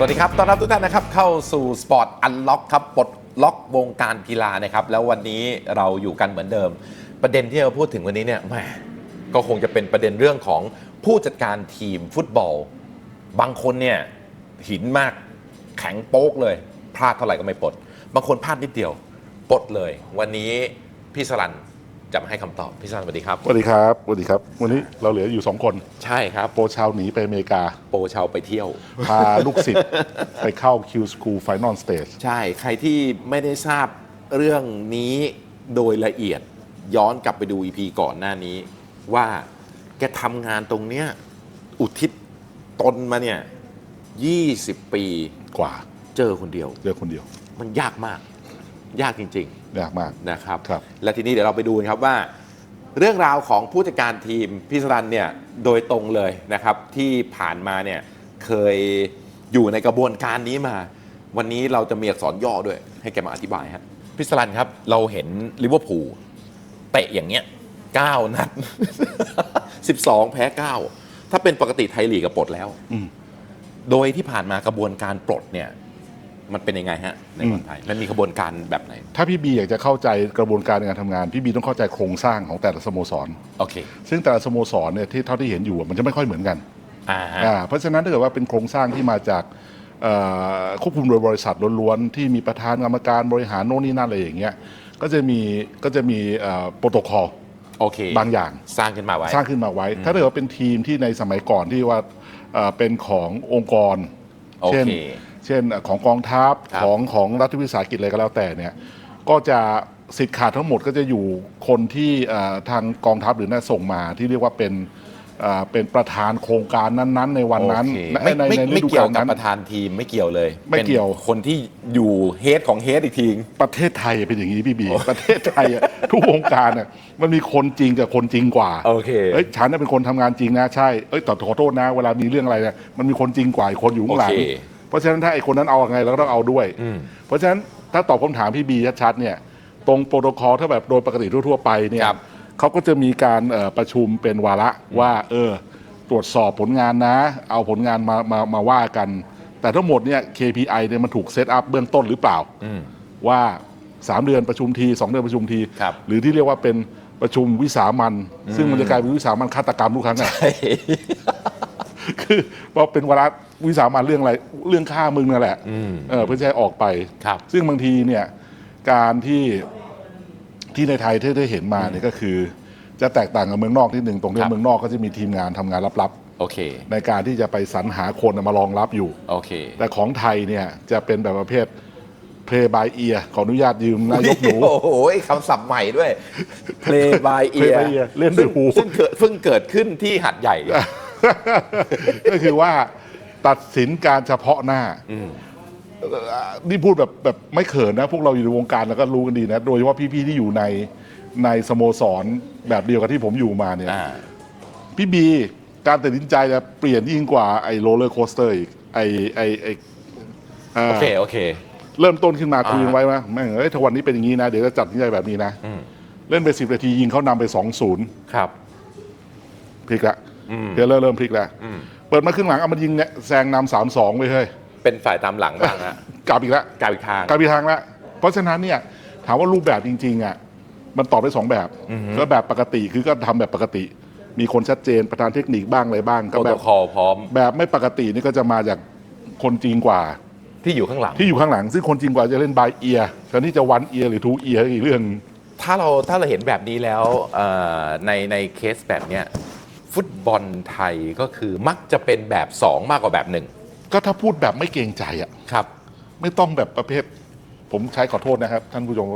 สวัสดีครับ ต้อนรับทุกท่านนะครับ เข้าสู่ Sport Unlock ครับปลดล็อกวงการกีฬานะครับ แล้ววันนี้เราอยู่กันเหมือนเดิม ประเด็นที่เราพูดถึงวันนี้เนี่ยแหมก็คงจะเป็นประเด็นเรื่องของผู้จัดการทีมฟุตบอล บางคนเนี่ยหินมากแข็งโป๊กเลย พลาดเท่าไหร่ก็ไม่ปลด บางคนพลาดนิดเดียว ปลดเลย วันนี้พี่สลัน จะมาให้คำตอบพี่สลันสวัสดีครับ สวัสดีครับสวัสดีครับ วันนี้เราเหลืออยู่ 2 คน ใช่ครับ โปรชาวหนีไปอเมริกา โปรชาวไปเที่ยว พาลูกศิษย์ ไปเข้า Q School Final Stage ใช่ ใครที่ไม่ได้ทราบเรื่องนี้โดยละเอียดย้อนกลับไปดู EP ก่อนหน้านี้ ว่าแกทำงานตรงเนี้ยอุทิศตนมาเนี่ย 20 ปีกว่า เจอคนเดียว เจอคนเดียว มันยากมาก ยากจริงยากมาก ๆนะครับ ครับ และทีนี้เดี๋ยวเราไปดูกันครับว่า เรื่องราวของผู้จัดการทีมพิสรันเนี่ยโดยตรงเลยนะครับ ที่ผ่านมาเนี่ยเคยอยู่ในกระบวนการนี้มา วันนี้เราจะมีอักษรย่อด้วย ให้แกมาอธิบายฮะ พิสรันครับ เราเห็นลิเวอร์พูลเตะอย่างเงี้ย9นัด 12 แพ้9ถ้าเป็นปกติไทยลีกก็ปลดแล้ว อืม โดยที่ผ่านมากระบวนการปลดเนี่ย มันเป็นยังไงฮะในเมืองไทยมันมีกระบวนการแบบไหน ถ้าพี่บีอยากจะเข้าใจกระบวนการในการทำงาน พี่บีต้องเข้าใจโครงสร้างของแต่ละสโมสร โอเคซึ่งแต่ละสโมสรเนี่ยที่เท่าที่เห็นอยู่อะมันจะไม่ค่อยเหมือนกันอ่าฮะ อ่าเพราะฉะนั้นถ้าเกิดว่าเป็นโครงสร้างที่มาจากเอ่อควบคุมโดยบริษัทล้วนๆที่มีประธานกรรมการบริหารโน่นนี่นั่นอะไรอย่างเงี้ยก็จะมีก็จะมีโปรโตคอล โอเคบางอย่าง สร้างขึ้นมาไว้ สร้างขึ้นมาไว้ ถ้าเกิดว่าเป็นทีมที่ในสมัยก่อนที่ว่าเอ่อเป็นขององค์กร โอเคเช่น เช่นของกองทัพครับ ของของรัฐวิสาหกิจอะไรก็แล้วแต่เนี่ยก็จะสิทธิ์ขาดทั้งหมดก็จะอยู่คนที่เอ่อทางกองทัพหรือน่าส่งมาที่เรียกว่าเป็นเอ่อเป็นประธานโครงการนั้นๆ ในวันนั้นโอเคในไม่ในไม่ในฤไม่ดูเกี่ยกาวลกับนั้น ประธานทีมไม่เกี่ยวเลยไม่เกี่ยว ป็นคนที่อยู่เฮดของเฮดอีกที ประเทศไทยเป็นอย่างนี้พี่บีประเทศไทยอะ ทุกวงการน่ะมันมีคนจริงกับคนจริงกว่าโอเคเอ้ยฉันน่ะเป็นคนทำงานจริงนะใช่เอ้ยแต่ขอโทษนะ เวลามีเรื่องอะไรเนี่ยมันมีคนจริงกว่าอีกคนอยู่ข้างหลังโอเค เพราะฉะนั้นถ้าไอ้คนนั้นเอาไงเราก็ต้องเอาด้วยอืมเพราะฉะนั้นถ้าตอบคำถามพี่บีชัดๆเนี่ยตรงโปรโตคอลถ้าแบบโดยปกติทั่วๆไปเนี่ยครับ เขาก็จะมีการเอ่อประชุมเป็นวาระว่าเออตรวจสอบผลงานนะ เอาผลงานมามามาว่ากัน แต่ทั้งหมดเนี่ย KPI เนี่ยมันถูกเซตอัพเบื้องต้นหรือเปล่า อืม ว่า 3 เดือนประชุมที 2 เดือนประชุมที ครับ หรือที่เรียกว่าเป็นประชุมวิสามัน ซึ่งมันจะกลายเป็นวิสามันฆาตกรรมทุกครั้งอะ คือพอเป็นวาระวิสามันเรื่องอะไรเรื่องฆ่ามึงนั่นแหละอืม เออเพื่อจะให้ออกไป ครับ ซึ่งบางทีเนี่ยการที่ที่ในไทยที่ได้เห็นมาเนี่ยก็คือ จะแตกต่างกับเมืองนอกนิดหนึ่งตรงที่ครับ เมืองนอกก็จะมีทีมงานทำงานลับโอเค ๆ ในการที่จะไปสรรหาคนมารองรับอยู่ โอเค แต่ของไทยเนี่ยจะเป็นแบบประเภท play by ear ขออนุญาตยืมนายกหนู โอ้โหคำศัพท์ใหม่ด้วย play by play ear by ear เล่นด้วยหู ซึ่งเกิดเพิ่งเกิดขึ้นที่หัดใหญ่ ก็คือว่าตัดสินการเฉพาะหน้าอืมเอ่อนี่พูดแบบแบบไม่เขินนะ พวกเราอยู่ในวงการแล้วก็รู้กันดีนะ โดยเฉพาะพี่ๆที่อยู่ในในสโมสรแบบเดียวกับที่ผมอยู่มาเนี่ยอ่าพี่บีการตัดสินใจจะเปลี่ยนยิ่งกว่าไอ้โรลเลอร์โคสเตอร์อีกไอ้ไอ้ไอ้อ่าโอเคโอเค เริ่มต้นขึ้นมาอ่าคุยกันไว้ว่าแม่งเอ้ยถ้าวันนี้เป็นอย่างนี้นะ เดี๋ยวจะจัดสินใจแบบนี้นะอืมเล่นไปสิบนาทียิงเขานำไปสองศูนย์ครับพลิกละอืม เทเลอร์เริ่มพลิกแล้วอืมเปิดมาครึ่งหลังเอามันยิงเนี่ยแซงนำสามสองไปเฮ้ยเป็นฝ่ายตามหลังบ้างฮะกลับอีกแล้วกลายเป็นทางกลายเป็นทางแล้วเพราะฉะนั้นเนี่ยถามว่ารูปแบบจริงๆอะมันตอบได้สองแบบก็แบบปกติคือก็ทำแบบปกติ มีคนชัดเจนประธานเทคนิคบ้างอะไรบ้างโปก็รแบโตบคอลพร้อม แบบไม่ปกตินี่ก็จะมาจากคนจริงกว่าที่อยู่ข้างหลังที่อยู่ข้างหลัง ซึ่งคนจริงกว่าจะเล่นบายเอียแทนที่จะวันเอียหรือทูเอียอีกเรื่อง ถ้าเราถ้าเราเห็นแบบนี้แล้วเอ่อในในเคสแบบเนี้ย ฟุตบอลไทยก็คือมักจะเป็นแบบ 2 มากกว่าแบบหนึ่งก็ถ้าพูดแบบไม่เกรงใจอะ ครับ ไม่ต้องแบบประเภท ผมใช้ขอโทษนะครับ ท่านผู้ชม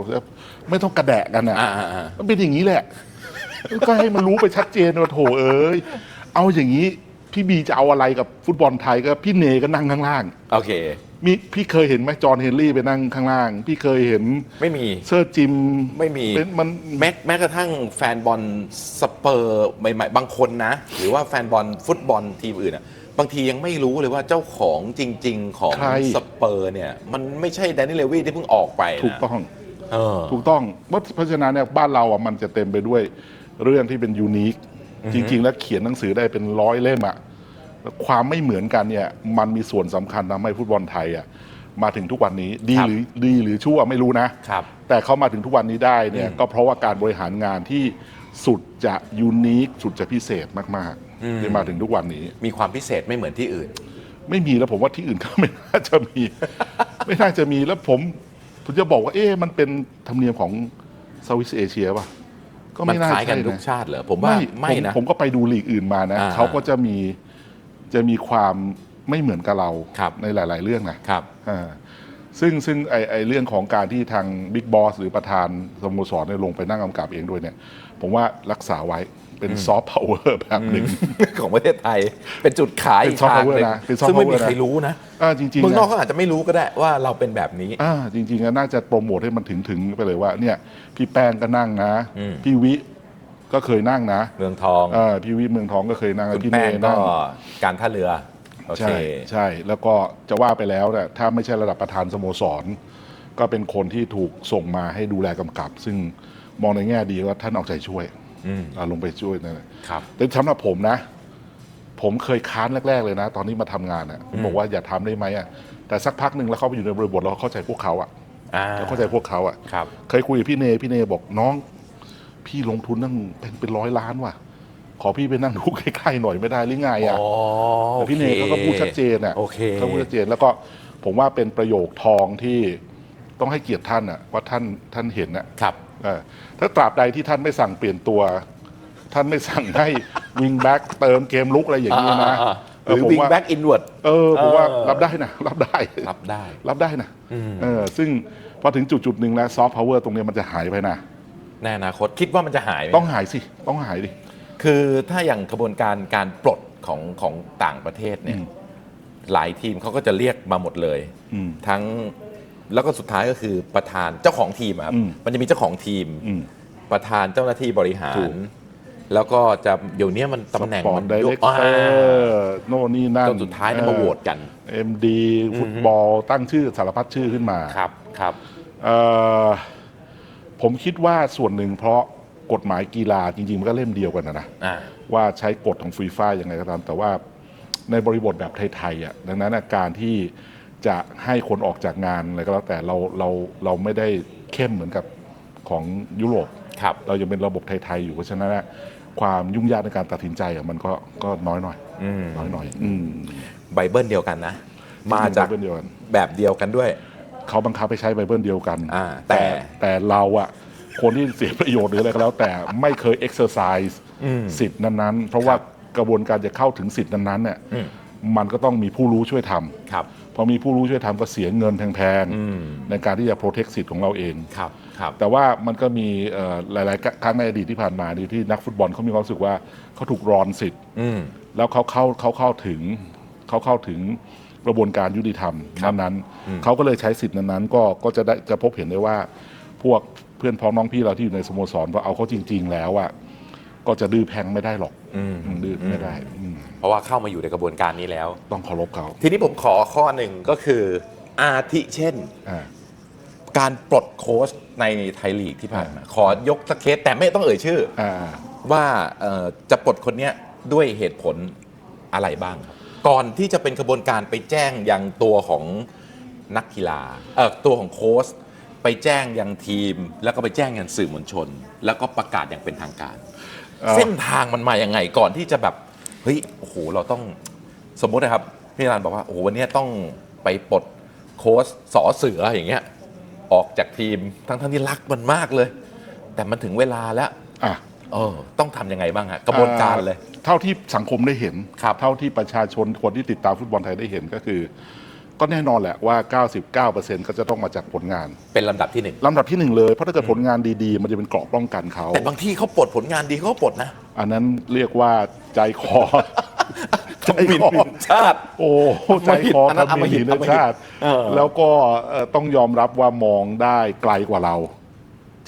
ไม่ต้องกระแดะกันอะอ่าอ่าอ่ามันเป็นอย่างนี้แหละ ก็ให้มันรู้ไปชัดเจนว่าโถเอ้ยเอาอย่างนี้ พี่บีจะเอาอะไรกับฟุตบอลไทยก็พี่เนก็นั่งข้างล่างโอเค มีพี่เคยเห็นไหมจอห์นเฮนรี่ไปนั่งข้างล่าง พี่เคยเห็นไม่มี เซอร์จิมไม่มี เป็นมัน แม้แม้กระทั่งแฟนบอลสเปอร์ใหม่ๆ บางคนนะ หรือว่าแฟนบอลฟุตบอลทีมอื่นอะบางทียังไม่รู้เลยว่าเจ้าของจริง ๆ ของใคร สเปอร์เนี่ย มันไม่ใช่แดนนี่เลวี่ที่เพิ่งออกไปนะถูกต้อง เออ ถูกต้องเพราะเพราะฉะนั้นเนี่ยบ้านเราอะมันจะเต็มไปด้วยเรื่องที่เป็นยูนิคจริง ๆ แล้วเขียนหนังสือได้เป็นร้อยเล่มอะ ความไม่เหมือนกันเนี่ยมันมีส่วนสำคัญทำให้ฟุตบอลไทยอะมาถึงทุกวันนี้ดีครับหรือดีหรือชั่วไม่รู้นะครับแต่เขามาถึงทุกวันนี้ได้เนี่ยอืมก็เพราะว่าการบริหารงานที่สุดจะยูนิคสุดจะพิเศษมากอืมๆที่มาถึงทุกวันนี้ มีความพิเศษไม่เหมือนที่อื่น ไม่มีแล้วผมว่าที่อื่นก็ไม่น่าจะมี ไม่น่าจะมีแล้วผมผมจะบอกว่าเอ๊ะมันเป็นธรรมเนียมของเซาท์อีสเอเชียป่ะก็มันไม่น่าคล้ายกันใช่ทุกนะชาติเหรอผมว่าไม่ผนะผมก็ไปดูลีกอื่นมานะอ่าเขาก็จะมี จะมีความไม่เหมือนกับเราครับในหลาย ๆ เรื่องนะครับอ่าซึ่งซึ่งไอไอเรื่องของการที่ทางบิ๊กบอสหรือประธานสโมสรเนี่ยลงไปนั่งกำกับเองด้วยเนี่ย ผมว่ารักษาไว้เป็นซอฟต์พาวเวอร์แบบหนึ่ง ของประเทศไทย เป็นจุดขายเป็นอีก soft ทางห power นึ่งนะเป็น soft ซึ่งไม่มี power นะใครรู้นะอ่าจริงๆเมืองนอกนะเขาอาจจะไม่รู้ก็ได้ว่าเราเป็นแบบนี้ อ่าจริงๆอะน่าจะโปรโมทให้มันถึงถึงไปเลยว่าเนี่ยพี่แป้งก็นั่งนะอืมพี่วิ ก็เคยนั่งนะเมืองทองเออพี่วิเมืองทองก็เคยนั่งคุณพี่แป้เนงก็นั่งการท่าเรือโอเค ใช่ใช่แล้วก็จะว่าไปแล้วเนี่ยถ้าไม่ใช่ระดับประธานสโมสร ก็เป็นคนที่ถูกส่งมาให้ดูแลกำกับ ซึ่งมองในแง่ดีว่าท่านเอาใจช่วยอืมเอาลงไปช่วยนั่นแหละ ครับ แต่สำหรับผมนะ ผมเคยค้านแรก ๆ เลยนะ ตอนนี้มาทำงานอะผมบอกว่าอย่าทำได้ไหมอะแต่สักพักหนึ่งแล้วเข้าไปอยู่ในบริบทแล้วเข้าใจพวกเขาอะอ่าเราเข้าใจพวกเขาอะ ครับ เคยคุยกับพี่เน พี่เนบอกน้อง พี่ลงทุนตั้งเป็นเป็นร้อยล้านว่ะ ขอพี่ไปนั่งดูใกล้ๆหน่อยไม่ได้หรือไงอะอ๋อแต่พี่เนเขาก็พูดชัดเจนอะโอเคเขาพูดชัดเจนแล้วก็ผมว่าเป็นประโยคทองที่ต้องให้เกียรติท่านอะว่าท่านท่านเห็นอะครับ เออถ้าตราบใดที่ท่านไม่สั่งเปลี่ยนตัว ท่านไม่สั่งให้ วิงแบ็กเติมเกมลุกอะไรอย่างนี้นะอ่าๆๆหรือเผมวิ่งว่า แบ็กอินเวิร์ด เออผมว่าเออ รับได้นะ รับได้ รับได้ รับได้นะอืมเออซึ่งพอถึงจุดจุดๆหนึ่งแล้วซอฟต์พาวเวอร์ตรงเนี้ยมันจะหายไปนะ ในอนาคตคิดว่ามันจะหายไหมต้องหายสิ ต้องหายดิ คือถ้าอย่างกระบวนการการปลดของของต่างประเทศเนี่ย อืมหลายทีมเขาก็จะเรียกมาหมดเลย อืมทั้งแล้วก็สุดท้ายก็คือประธานเจ้าของทีมอะครับอืม มันจะมีเจ้าของทีม อืม ประธานเจ้าหน้าที่บริหาถูร ก แล้วก็จะเดี๋ยวนี้มันตำแหน่งสปอร์มัตนไดยเรกกเตอร์โน่นนี่นั่นจนสุดท้ายเนี่ยมาโหวตกัน เอ็มดีฟุตบอลตั้งชื่อสารพัดชื่อขึ้นมา ครับครับ เอ่อ ผมคิดว่าส่วนหนึ่งเพราะกฎหมายกีฬาจริง ๆ มันก็เล่มเดียวกันนะนะอ่า ว่าใช้กฎของฟีฟ่ายังไงก็ตาม แต่ว่าในบริบทแบบไทยๆอะดังนั้นอาการที่จะให้คนออกจากงานอะไรก็แล้วแต่เราเราเราไม่ได้เข้มเหมือนกับของยุโรป ครับ เรายังเป็นระบบไทย ๆ อยู่เพราะฉะนั้นน่ะความยุ่งยากในการตัดสินใจอะมันก็ก็น้อยหน่อยอืม น้อยหน่อย อืมไบเบิลเดียวกันนะ มาจากไบเบิลเดียวกัน แบบเดียวกันด้วย เขาบังคับให้ใช้ไบเบิลเดียวกัน อ่าแต่ แต่เราอะคนที่เสียประโยชน์หรืออะไรก็แล้ว แต่ไม่เคย exercise อืมสิทธิ์นั้นๆ เพราะว่าครับกระบวนการจะเข้าถึงสิทธิ์นั้นๆเนี่ยอืมมันก็ต้องมีผู้รู้ช่วยทำ ครับ พอมีผู้รู้ช่วยทำก็เสียเงินแพงอืมๆในการที่จะ protect สิทธิ์ของเราเอง ครับ ครับ แต่ว่ามันก็มีเอ่อหลายๆครั้งในอดีตที่ผ่านมาที่ที่นักฟุตบอลเขามีความรู้สึกว่าเขาถูกรอนสิทธิ์ อืม แล้วเขาเข้าเขาเข้าถึงเขาเข้าถึง กระบวนการยุติธรรมครับนั้นอืมๆเขาก็เลยใช้สิทธิ์นั้นๆก็ก็จะได้จะพบเห็นได้ว่า พวกเพื่อนพ้องน้องพี่เราที่อยู่ในสโมสรพอเอาเขาจริง ๆ แล้วอะก็จะดื้อแพงไม่ได้หรอกอืมอืมดื้อไม่ได้อืมเพราะว่าเข้ามาอยู่ในกระบวนการนี้แล้ว ต้องเคารพเขาทีนี้ผมขอข้อหนึ่งก็คืออาทิเช่นอ่าการปลดโค้ชในไทยลีกที่ผ่านมาขอยกสักเคสแต่ไม่ต้องเอ่ยชื่ออ่าว่าเอ่อจะปลดคนเนี้ยด้วยเหตุผลอะไรบ้างครับ ก่อนที่จะเป็นกระบวนการไปแจ้งยังตัวของนักกีฬาเอ่อตัวของโค้ชไปแจ้งยังทีม แล้วก็ไปแจ้งยังสื่อมวลชน แล้วก็ประกาศอย่างเป็นทางการ เอ่อ เส้นทางมันมายังไงก่อนที่จะแบบเฮ้ยโอ้โหเราต้องสมมุตินะครับพี่รันบอกว่าโอ้โหวันเนี้ยต้องไปปลดโค้ชสอเสืออย่างเงี้ยออกจากทีมทั้งทั้งๆที่รักมันมากเลย แต่มันถึงเวลาแล้ว อะ เออต้องทำยังไงบ้างฮะกระบวนการเลย อ่าเท่าที่สังคมได้เห็น ครับเท่าที่ประชาชนคนที่ติดตามฟุตบอลไทยได้เห็นก็คือ ก็แน่นอนแหละว่า 99%ก็จะต้องมาจากผลงานเป็นลำดับที่หนึ่งลำดับที่หนึ่งเลย เพราะถ้าเกิดผลงานดีๆ มันจะเป็นเกราะป้องกันเขา แต่บางที่เขาปลดผลงานดีเขาก็ปลดนะอันนั้นเรียกว่าใจคอ ใจหมิ่นคอ หมิ่นชาติ โอ้ใจคออันนั้นทำหมิ่นอมหิตในชาติ เออแล้วก็เอ่อต้องยอมรับว่ามองได้ไกลกว่าเรา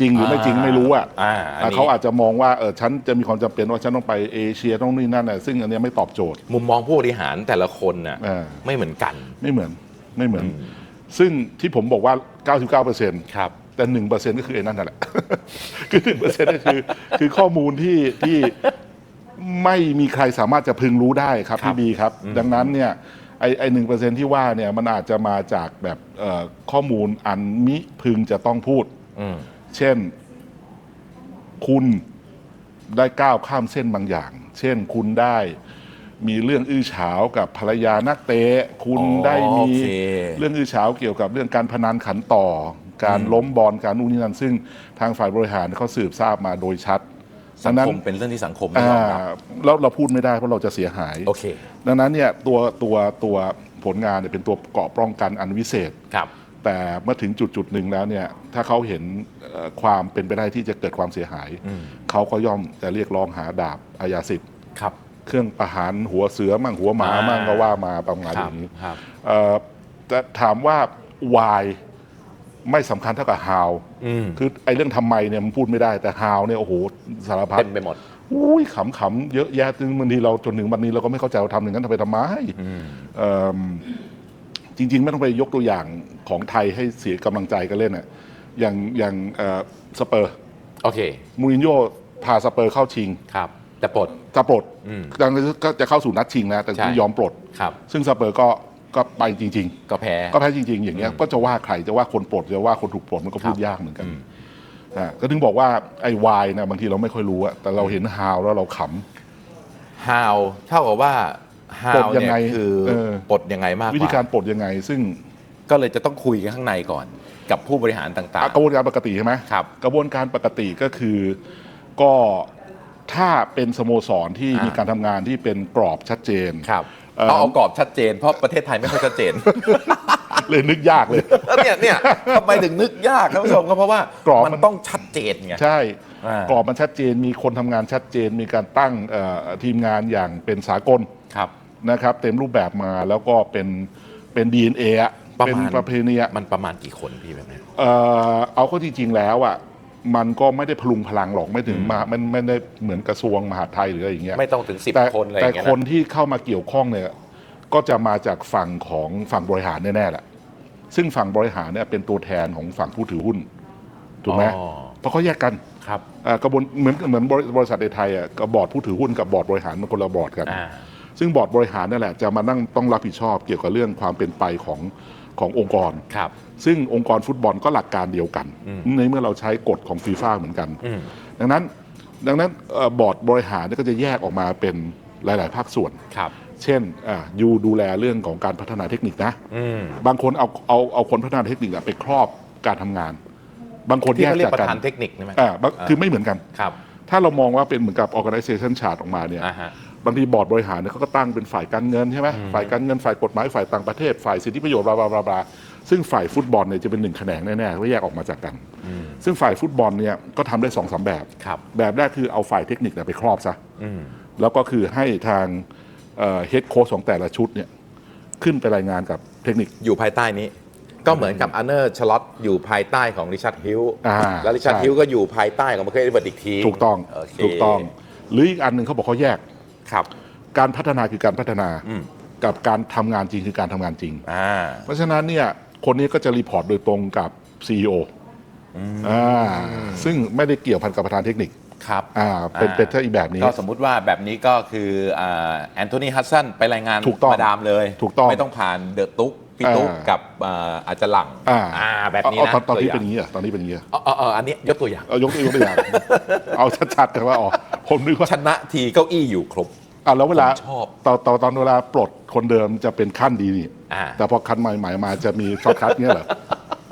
จริงหรือไม่จริงไม่รู้อะอ่าอันนี้เขาอาจจะมองว่าเออฉันจะมีความจำเป็นว่าฉันต้องไปเอเชียต้องนี่นั่นน่ะซึ่งอันเนี้ยไม่ตอบโจทย์ มุมมองผู้บริหารแต่ละคนน่ะเออไม่เหมือนกัน ไม่เหมือนไม่เหมือนอืมซึ่งที่ผมบอกว่า 99%ครับ แต่หนึ่งเปอร์เซ็นต์ก็คือไอ้นั่นนั่นแหละ คือหนึ่งเปอร์เซ็นต์ก็คือ คือข้อมูลที่ที่ไม่มีใครสามารถจะพึงรู้ได้ครับครับพี่บีครับอืมดังนั้นเนี่ยไอไอหนึ่งเปอร์เซ็นที่ว่าเนี่ยมันอาจจะมาจากแบบเอ่อข้อมูลอันมิพึงจะต้องพูด อืม เช่น คุณได้ก้าวข้ามเส้นบางอย่าง เช่นคุณได้มีเรื่องอื้อฉาวกับภรรยานักเตะ คุณอ๋อได้มีโอเค เรื่องอื้อฉาวเกี่ยวกับเรื่องการพนันขันต่อ การล้มบอลการนู่นนี่นั่นซึ่งทางฝ่ายบริหารเขาสืบทราบมาโดยชัดสัดังงนั้นคมเป็นเรื่องที่สังคมไม่อ่ายอมรับแล้วเราพูดไม่ได้เพราะเราจะเสียหาย โอเค ดังนั้นเนี่ยตัวตัวตัวผลงานเนี่ยเป็นตัวเกราะป้องกันอันวิเศษ ครับ แต่เมื่อถึงจุดจุดหนึ่งแล้วเนี่ยถ้าเขาเห็นเอ่อความเป็นไปได้ที่จะเกิดความเสียหายอืมเขาก็ย่อมจะเรียกร้องหาดาบอาญาสิทธิ์ครับเครื่องประหารหัวเสือมั่งหัวหมาอ่ามั่งก็ว่ามาประมาณคอรับย่างนี้ครับเอ่อแต่ถามว่า why ไม่สำคัญเท่ากับ how อืมคือไอ้เรื่องทำไมเนี่ยมันพูดไม่ได้แต่ how เนี่ยโอ้โหสารพัดเต็มไปหมดอุ้ยขำๆเยอะแยะจนบางทีเราจนถึงวันนี้เราก็ไม่เข้าใจว่าทำอย่างนั้นทำไปทำไมอืมเอิ่ม จริง ๆ ไม่ต้องไปยกตัวอย่างของไทยให้เสียกำลังใจกันเล่นอะอย่างอย่างเอ่อสเปอร์โอเคมูรินโญ่พาสเปอร์เข้าชิง ครับ แต่ปลด จะปลดอืมดังนั้นก็จะเข้าสู่นัดชิงแล้วแต่ใช่ไม่ยอมปลด ครับ ซึ่งสเปอร์ก็ก็ไปจริง ก็แพ้ ๆ ก็แพ้จริง ๆ อย่างเงี้ยก็จะว่าใครจะว่าคนปลดจะว่าคนถูกปลดมันก็พูดครับยากเหมือนกันอืมอ่าก็ถึงบอกว่าไอ้วายนะบางทีเราไม่ค่อยรู้อะแต่เราเห็นฮาวแล้วเราข how เท่ากับว่า ปล how ดยังเนี่ยไงคือเออปลดยังไงมากำกวิธีว่าการปลดยังไง ซึ่งก็เลยจะต้องคุยกันข้างในก่อน กับผู้บริหารต่างกระบวนการปกติใช่ไหมครับกระบวนการปกติก็คือก็ถ้าเป็นสโมสรที่อ่ามีมีการทำงานที่เป็นกรอบชัดเจนๆครับเอ่อเอาเอากรอบชัดเจน เพราะประเทศไทยไม่ค่อยชัดเจน เลยนึกยากเลยเนี่ยเนี่ยทำไมถึงนึกยากท่านผู้ชมก็เพราะว่ากรอบมัมันนต้องชัดเจนไงใช่อ่ากรอบมันชัดเจนมีคนทำงานชัดเจน มีการตั้งเอ่อทีมงานอย่างเป็นสากลครับ นะครับ เต็มรูปแบบมาแล้วก็เป็นเป็น DNA อะประเป็นมาณประเพณีอะ มันประมาณกี่คนพี่แบบนี้เอ่อเอาเข้าจริงๆแล้วอะมันก็ไม่ได้พลุงพลังหรอกไม่ถึงมามันไม่ได้เหมือนกระทรวงมหาดไทยหรืออะไรอย่างเงี้ยไม่ต้องถึงสิบแต่คนอะไรอแต่ย่างเงี้ยคนนะที่เข้ามาเกี่ยวข้องเนี่ยก็จะมาจากฝั่งของฝั่งบริหารแน่ๆแหละซึ่งฝั่งบริหารเนี่ยเป็นตัวแทนของฝั่งผู้ถือหุ้นถูกไหมอ๋อเพราะเขาแยกกันครับอ่ากระบวนเหมือนเหมือนบริบริษัทในไทยอะกับบอร์ดผู้ถือหุ้นกับบอร์ดบริหารมันคนละบอร์ดกัน อ่า ซึ่งบอร์ดบริหารนั่นแหละจะมานั่งต้องรับผิดชอบเกี่ยวกับเรื่องความเป็นไปของขององค์กร ครับ ซึ่งองค์กรฟุตบอลก็หลักการเดียวกันอืมในเมื่อเราใช้กฎของฟีฟ่าเหมือนกัน อืม ดังนั้นดังนั้นเอ่อบอร์ดบริหารเนี่ยก็จะแยกออกมาเป็นหลาย ๆ ภาคส่วน ครับ เช่นอ่ายูดูแลเรื่องของการพัฒนาเทคนิคนะ อืมบางคนเอาเอาเอาคนพัฒนาเทคนิคอะไปครอบการทำงาน บางคนที่แยกเขาเรียจากกประกันธานเทคนิคใช่ไหมอ่าบางคือไม่เหมือนกัน ครับ ถ้าเรามองว่าเป็นเหมือนกับ organization chart ออกมาเนี่ย อ่าฮะ บางทีบอร์ดบริหารเนี่ยเขาก็ตั้งเป็นฝ่ายการเงินใช่ไหมฝ่ายการเงินฝ่ายกฎหมายฝ่ายต่างประเทศ ฝ่ายสิทธิประโยชน์บลาบลาบลาบลาซึ่งฝ่ายฟุตบอลเนี่ยจะเป็นหนึ่งแขนงแน่ๆว่าแยกออกมาจากกัน ซึ่งฝ่ายฟุตบอลเนี่ยก็ทำได้สองสามแบบครับแบบแรกคือเอาฝ่ายเทคนิคเนี่ยไปครอบซะอืมแล้วก็คือให้ทางเฮดโค้ชของแต่ละชุดเนี่ยขึ้นไปรายงานกับเทคนิคอยู่ภายใต้นี้ ก็เหมือนกับอันเนอร์ชลอตอยู่ภายใต้ของริชาร์ดฮิลอ่าแล้วริชาร์ดใช่ฮิลก็อยู่ภายใต้ของมาเคลเอเวิร์ดอีกทีถูกต้องโเคถูกต้อง หรืออีกอันหนึ่งเขาบอกเขาแยก ครับ การพัฒนาคือการพัฒนา อืม กับการทำงานจริงคือการทำงานจริง อ่า เพราะฉะนั้นเนี่ยคนนี้ก็จะรีพอร์ตโดยตรงกับ CEO อ่าซึ่งไม่ได้เกี่ยวพันกับประธานเทคนิค ครับอ่าเป็นเป็นถ้าอีกแบบนี้ ก็สมมุติว่าแบบนี้ก็คืออ่าแอนโทนีฮัสซันไปรายงานถูกต้องมาดามเลยถูกต้องไม่ต้องผ่านเดอะตุ๊กพี่ตุ๊กอ่ากับอ่าอาจจะหลังอ่าแบบนี้เอานะเอาตอนตอนที่วเป็นอย่างนี้อะตอนนี้เป็นอย่างนี้อะอ๋ออ๋ออ๋ออันนี้ยกตัวอย่างเอายกตัวยกตัวอย่างเอาชัดๆแต่ว่าอ๋อผมนึกว่าชนะทีเก้าอี้อยู่ครบอ่าแล้วเวลาผมชอบตอนตอนตอนเวลาปลดคนเดิมจะเป็นขั้นดีนี่อ่าแต่พอคันใหม่ๆมาจะมีช็อตคัทเงี้ยเหรอ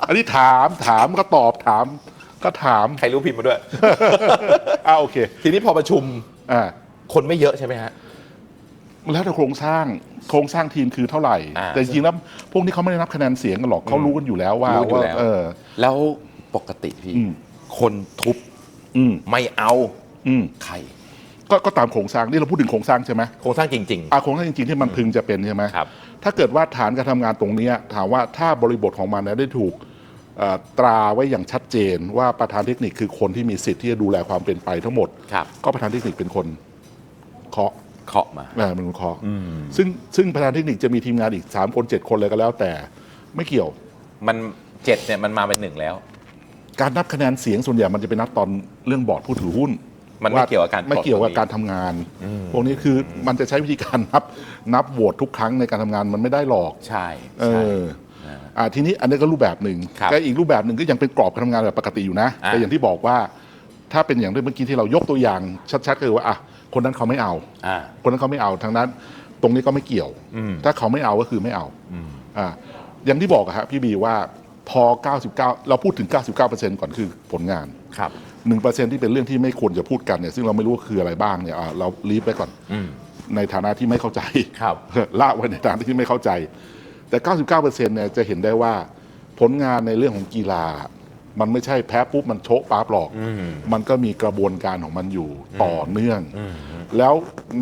อันนี้ถามถามก็ตอบถาม ก็ถาม ใครรู้พิมพ์มาด้วยอ่าโอเคทีนี้พอประชุมอ่าคนไม่เยอะใช่ไหมฮะ แล้วแต่โครงสร้างโครงสร้างทีมคือเท่าไหร่ อ่าแต่จริงๆแล้วพวกนี้เขาไม่ได้นับคะแนนเสียงกันหรอกเขารู้กันอยู่แล้วว่ารู้อยู่ว่าแล้ว เออ แล้วปกติพี่ อืม คนทุบอืมไม่เอาอืมใครก็ก็ตามโครงสร้างนี่เราพูดถึงโครงสร้างใช่ไหม โครงสร้างจริง อาโครงสร้างจริงๆที่มันพึงจะเป็นใช่ไหมครับ ถ้าเกิดว่าฐานการทำงานตรงเนี้ยถามว่าถ้าบริบทของมันเนี่ยได้ถูกเอ่อ ตราไว้อย่างชัดเจนว่าประธานเทคนิคคือคนที่มีสิทธิ์ที่จะดูแลความเป็นไปทั้งหมดๆครับก็ประธานเทคนิคเป็นคนเคาะเคาะมา อ่าเป็นคนเคาะซึ่งซึ่งประธานเทคนิคจะมีทีมงานอีก 3 คน 7 คนเลยก็แล้วแต่ไม่เกี่ยว มันเจ็ดเนี่ยมันมาเป็นหนึ่งแล้ว การนับคะแนนเสียงส่วนใหญ่มันจะเป็นนับตอนเรื่องบอร์ดผู้ถือหุ้นมันไม่เกี่ยวกับการไม่เกี่ยวกับปลดตรงนี้การทำงาน พวกนี้คือมันจะใช้วิธีการนับนับโหวตทุกครั้งในการทำงานมันไม่ได้หรอก ใช่เอใช่ อ อ่าทีนี้อันนี้ก็รูปแบบหนึ่งครับแต่อีกรูปแบบหนึ่งก็ยังเป็นกรอบการทำงานแบบปกติอยู่นะ อ่า แต่อย่างที่บอกว่า ถ้าเป็นอย่างที่เมื่อกี้ที่เรายกตัวอย่างชัดๆก็คือว่าอะคนนั้นเขาไม่เอา อ่า คนนั้นเขาไม่เอาทางนั้น ตรงนี้ก็ไม่เกี่ยว อืม ถ้าเขาไม่เอาก็คือไม่เอาอ่าอย่างที่บอกอะฮะพี่บีว่าพอ 99 เราพูดถึง 99%ก่อนคือผลงาน ครับ1%ที่เป็นเรื่องที่ไม่ควรจะพูดกันเนี่ยซึ่งเราไม่รู้ว่าคืออะไรบ้างเนี่ยอ่าเราลีฟไว้ก่อนอืมในฐานะที่ไม่เข้าใจ ครับ ละไว้ในฐานะที่ไม่เข้าใจ แต่ 99%เนี่ยจะเห็นได้ว่าผลงานในเรื่องของกีฬา มันไม่ใช่แพ้ปุ๊บมันโชะปั๊บหรอกอืมมันก็มีกระบวนการของมันอยู่ต่อเนื่อง แล้ว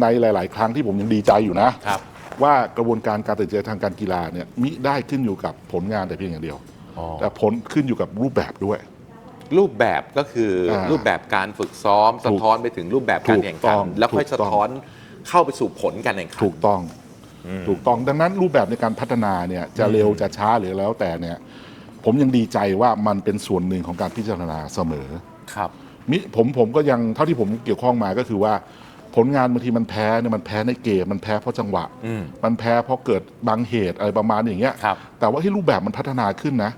ในหลาย ๆ ครั้งที่ผมยังดีใจอยู่นะครับว่ากระบวนการการตัดสินใจทางการกีฬาเนี่ยมิได้ขึ้นอยู่กับผลงานแต่เพียงอย่างเดียวอ๋อแต่ผลขึ้นอยู่กับรูปแบบด้วย รูปแบบก็คืออารูปแบบการฝึกซ้อม สะท้อนไปถึงรูปแบบการแข่งถูกต้ขัอนงแล้วค่อยถูสะกต้องท้อนเข้าไปสู่ผลการแข่งขันถูกต้อง ถูกต้องดังนั้นรูปแบบในการพัฒนาเนี่ยจะเร็วจะช้าหรือแล้วแต่เนี่ย ผมยังดีใจว่ามันเป็นส่วนหนึ่งของการพิจารณาเสมอครับมิผมผมก็ยังเท่าที่ผมเกี่ยวข้องมาก็คือว่า ผลงานบางทีมันแพ้เนี่ยมันแพ้ในเกมมันแพ้เพราะจังหวะ อืม มันแพ้เพราะเกิดบางเหตุอะไรประมาณอย่างเงี้ย ครับแต่ว่าที่รูปแบบมันพัฒนาขึ้นนะ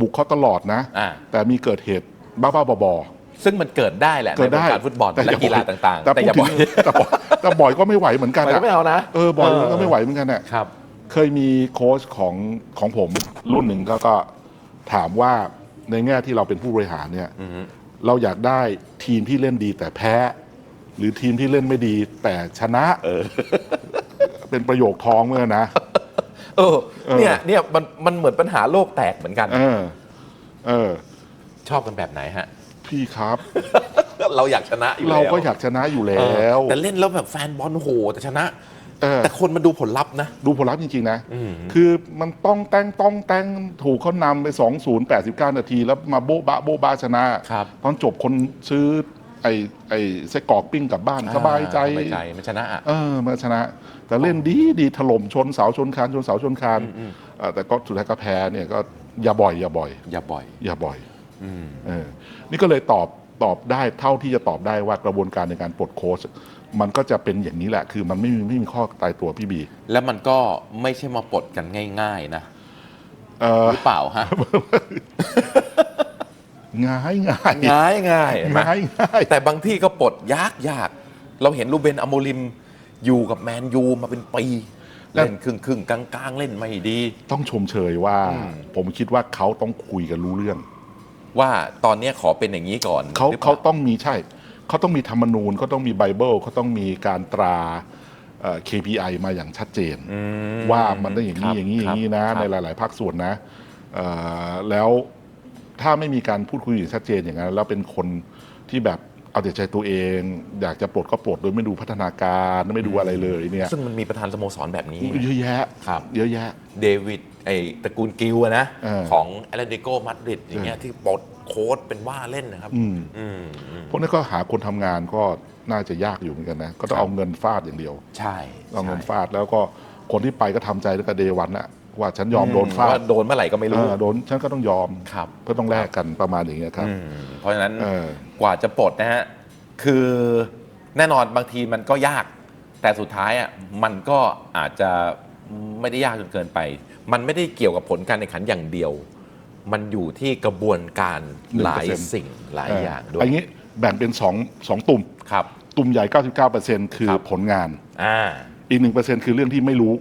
บุกเขาตลอดนะ อ่า แต่มีเกิดเหตุบ้าๆบอๆซึ่งมันเกิดได้แหละเกิในดวได้งการฟุตบอลและกีฬาต่างๆ แต่แต่พูอดย่าถึบ่งอยแต่บ่อย แต่บ่อยก็ไม่ไหวเหมือนกันมันก็อะไม่เอานะ เออบ่อยมันก็ไม่ไหวเหมือนกันเนี่ยครับ เคยมีโค้ชของของผมรุ่นหนึ่งก็ก็ถามว่าในแง่ที่เราเป็นผู้บริหารเนี่ยอือฮึเราอยากได้ทีมที่เล่นดีแต่แพ้ หรือทีมที่เล่นไม่ดีแต่ชนะเป็นประโยคท้องเมื่อนะเออเออ เนี่ย เนี่ย มัน มันเหมือนปัญหาโลกแตกเหมือนกัน เออ เออ ชอบกันแบบไหนฮะ พี่ครับ เราอยากชนะอยู่แล้วเราก็อยากชนะอยู่เอแล้อวแต่เล่นแล้วแบบแฟนบอลโหแต่ชนะเออแต่คนมาดูผลลัพธ์นะ ดูผลลัพธ์จริง ๆ นะอืมคือมันต้องแต่งต้องแต่งถูกเขานำไป 2 0 89 นาที แล้วมาโบ๊ะบะโบ๊ะบะชนะครับตอนจบคนซื้อไอ้ไอ้ไส้กรอกปิ้งกลับบ้านสบายใจสบายใจมันชนะอะเออมาชนะ แต่เล่นดีดีถล่มชนเสาชนคานชนเสาชนคานเอ่อแต่ก็สุดท้ายก็แพ้เนี่ยก็อย่าบ่อย อย่าบ่อย อย่าบ่อย อย่าบ่อยอืมเออนี่ก็เลยตอบ ตอบได้เท่าที่จะตอบได้ว่ากระบวนการในการปลดโค้ชมันก็จะเป็นอย่างนี้แหละ คือมันไม่มีไม่มีข้อตายตัวพี่บี แล้วมันก็ไม่ใช่มาปลดกันง่าย ๆ นะเออหรือเปล่าฮะง่ายง่ายง่ายง่ายๆเห็นไหมง่ายง่ายแต่บางที่ก็ปลดยากยากเราเห็นลูเบนอโมริมอยู่กับแมนยูมาเป็นปีแล้วเล่นครึ่งครึ่งๆกลางๆ เล่นไม่ดี ต้องชมเชยว่า ผมคิดว่าเขาต้องคุยกันรู้เรื่อง ว่าตอนเนี้ยขอเป็นอย่างนี้ก่อนเขาหรือปล่เขาต้องมีใช่ เขาต้องมีธรรมนูญเขาต้องมีไบเบิลเขาต้องมีการตราเอ่อ KPI มาอย่างชัดเจน อืม ว่ามันได้อย่างครันี้บอย่างนี้อย่างนี้คนะรับในหลาย ๆ ภาคส่วนนะเอ่อแล้วถ้าไม่มีการพูดคุยอย่างชัดเจนอย่างนั้น แล้วเป็นคนที่แบบเอาแต่ใจตัวเอง อยากจะปลดก็ปลดโดยไม่ดูพัฒนาการไม่ดูอะไรเลยเนี่ยซึ่งมันมีประธานสโมสรแบบนี้ เยอะแยะครับ เยอะแยะ เดวิด ไอตระกูลกิลอะนะ เออ ของแอตเลติโกมาดริดอย่างเงี้ยที่ปลดโค้ดเป็นว่าเล่นนะครับ อืมอืมอืมพวกนี้ก็หาคนทำงานก็น่าจะยากอยู่เหมือนกันนะ ก็ต้องครับเอาเงินฟาดอย่างเดียว ใช่เอาเงินใช่ฟาดแล้วก็คนที่ไปก็ทำใจตั้งแต่เดวันนะว่าฉันยอมโดนฟาดว่าโดนเมื่อไหร่ก็ไม่รู้ เออโดนฉันก็ต้องยอมครับก็ต้องแลกกันประมาณอย่างเงี้ยครับ อืมเพราะฉะนั้นเออกว่าจะปลดนะฮะ คือแน่นอนบางทีมันก็ยาก แต่สุดท้ายอะมันก็อาจจะ ไม่ได้ยากจนเกินไป มันไม่ได้เกี่ยวกับผลการแข่งขันอย่างเดียว มันอยู่ที่กระบวนการหลาย1%สิ่งหลายอย่างด้วอัยนนี้แบ่งเป็นสองสองตุ่ม ครับ ตุ่มใหญ่ 99%คือครับ ผลงาน อ่า อีก 1%คือเรื่องที่ไม่รู้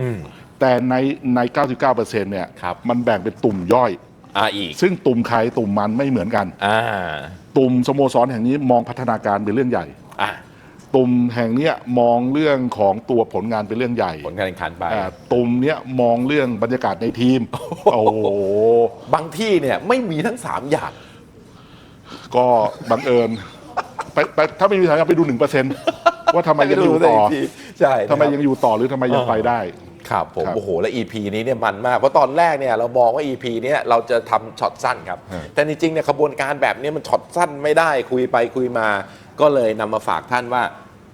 อืม แต่ในใน 99%เนี่ย ครับ มันแบ่งเป็นตุ่มย่อย อ่าอีก ซึ่งตุ่มใครตุ่มมันไม่เหมือนกัน อ่า ตุ่มสโมสรแห่งนี้มองพัฒนาการเป็นเรื่องใหญ่ อ่า ตุ่มแห่งเนี้ยมองเรื่องของตัวผลงานเป็นเรื่องใหญ่ผลการแข่งขันไป อ่าตุ่มเนี้ยมองเรื่องบรรยากาศในทีม โอ้โห บางที่เนี่ยไม่มีทั้งสามอย่าง ก็บังเอิญไปไปถ้าไม่มีทางไปดูหนึ่งเปอร์เซ็นว่าทำไมยังอยู่ต่อใช่ทำไมยังอยู่ต่อหรือทำไมยังไปได้ ครับผมครับโอ้โห และ EP นี้เนี่ยมันมาก เพราะตอนแรกเนี่ยเรามองว่า EP เนี้ยเราจะทำช็อตสั้นครับ ฮะ แต่จริงๆเนี่ยขบวนการแบบเนี้ยมันช็อตสั้นไม่ได้คุยไปคุยมา ก็เลยนำมาฝากท่านว่า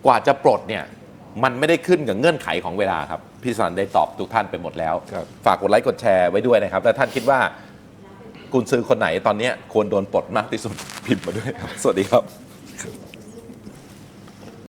กว่าจะปลดเนี่ยมันไม่ได้ขึ้นกับเงื่อนไขของเวลาครับ พี่สันได้ตอบทุกท่านไปหมดแล้ว ครับ ฝากกดไลค์กดแชร์ไว้ด้วยนะครับแต่ท่านคิดว่ากุนซือคนไหนตอนเนี้ยควรโดนปลดมากที่สุดพิมพ์มาด้วยครับ สวัสดีครับ